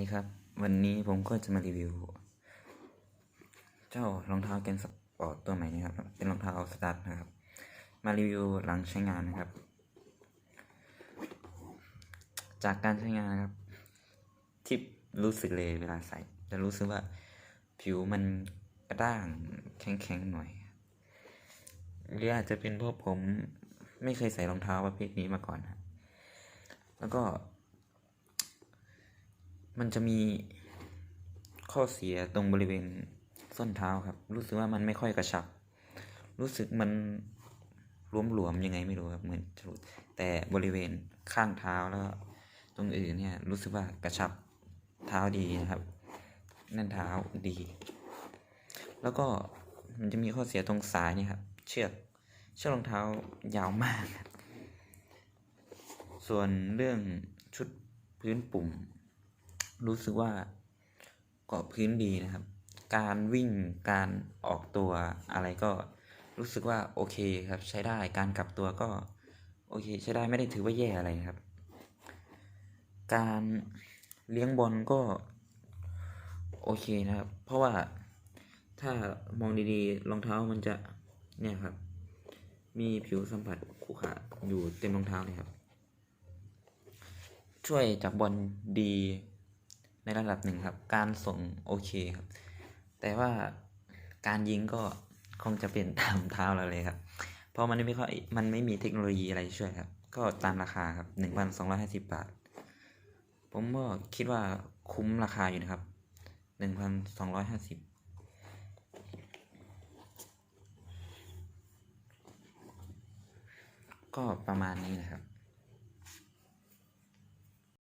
ดีครับ วันนี้ผมก็จะมารีวิว เจ้ารองเท้าแกนสปอร์ตตัวใหม่นะครับ เป็นรองเท้าสตาร์ทนะครับ มารีวิวหลังใช้งานนะครับ จากการใช้งานนะครับ ที่รู้สึกเลยเวลาใส่ จะรู้สึกว่าผิวมันกระด้างแข็งๆหน่อยหรืออาจจะเป็นเพราะผมไม่เคยใส่รองเท้าประเภทนี้มาก่อนครับแล้วก็ มันจะมีข้อเสียตรงบริเวณส้นเท้าครับ รู้สึกว่ามันไม่ค่อยกระชับ รู้สึกมันหลวมๆยังไงไม่รู้ครับเหมือนจะหลุดแต่บริเวณข้างเท้าแล้วตรงอื่นเนี่ยรู้สึกว่ากระชับเท้าดีนะครับแน่นเท้าดี แล้วก็มันจะมีข้อเสียตรงสายเนี่ยครับ เชือกเชือกรองเท้ายาวมาก ส่วนเรื่องชุดพื้นปุ่ม รู้สึกว่าเกาะพื้นดีนะครับ การวิ่งการออกตัวอะไรก็รู้สึกว่าโอเคครับ ใช้ได้การกลับตัวก็ โอเค ใช้ได้ไม่ได้ถือว่าแย่อะไรครับ การเลี้ยงบอลก็ โอเคนะครับ เพราะว่าถ้ามองดีๆรองเท้ามันจะเนี่ยครับ มีผิวสัมผัสคู่ขาอยู่เต็มรองเท้าเลยครับ ช่วยจับบอลดี ในระดับหนึ่งครับ การส่งโอเคครับ แต่ว่าการยิงก็คงจะเป็นตามเท้าเราเลยครับ เพราะมันไม่ค่อยมันไม่มีเทคโนโลยีอะไรช่วยครับ ก็ตามราคาครับหนึ่งพันสองร้อยห้าสิบบาท ผมก็คิดว่าคุ้มราคาอยู่นะครับหนึ่งพันสองร้อยห้าสิบก็ประมาณนี้นะครับ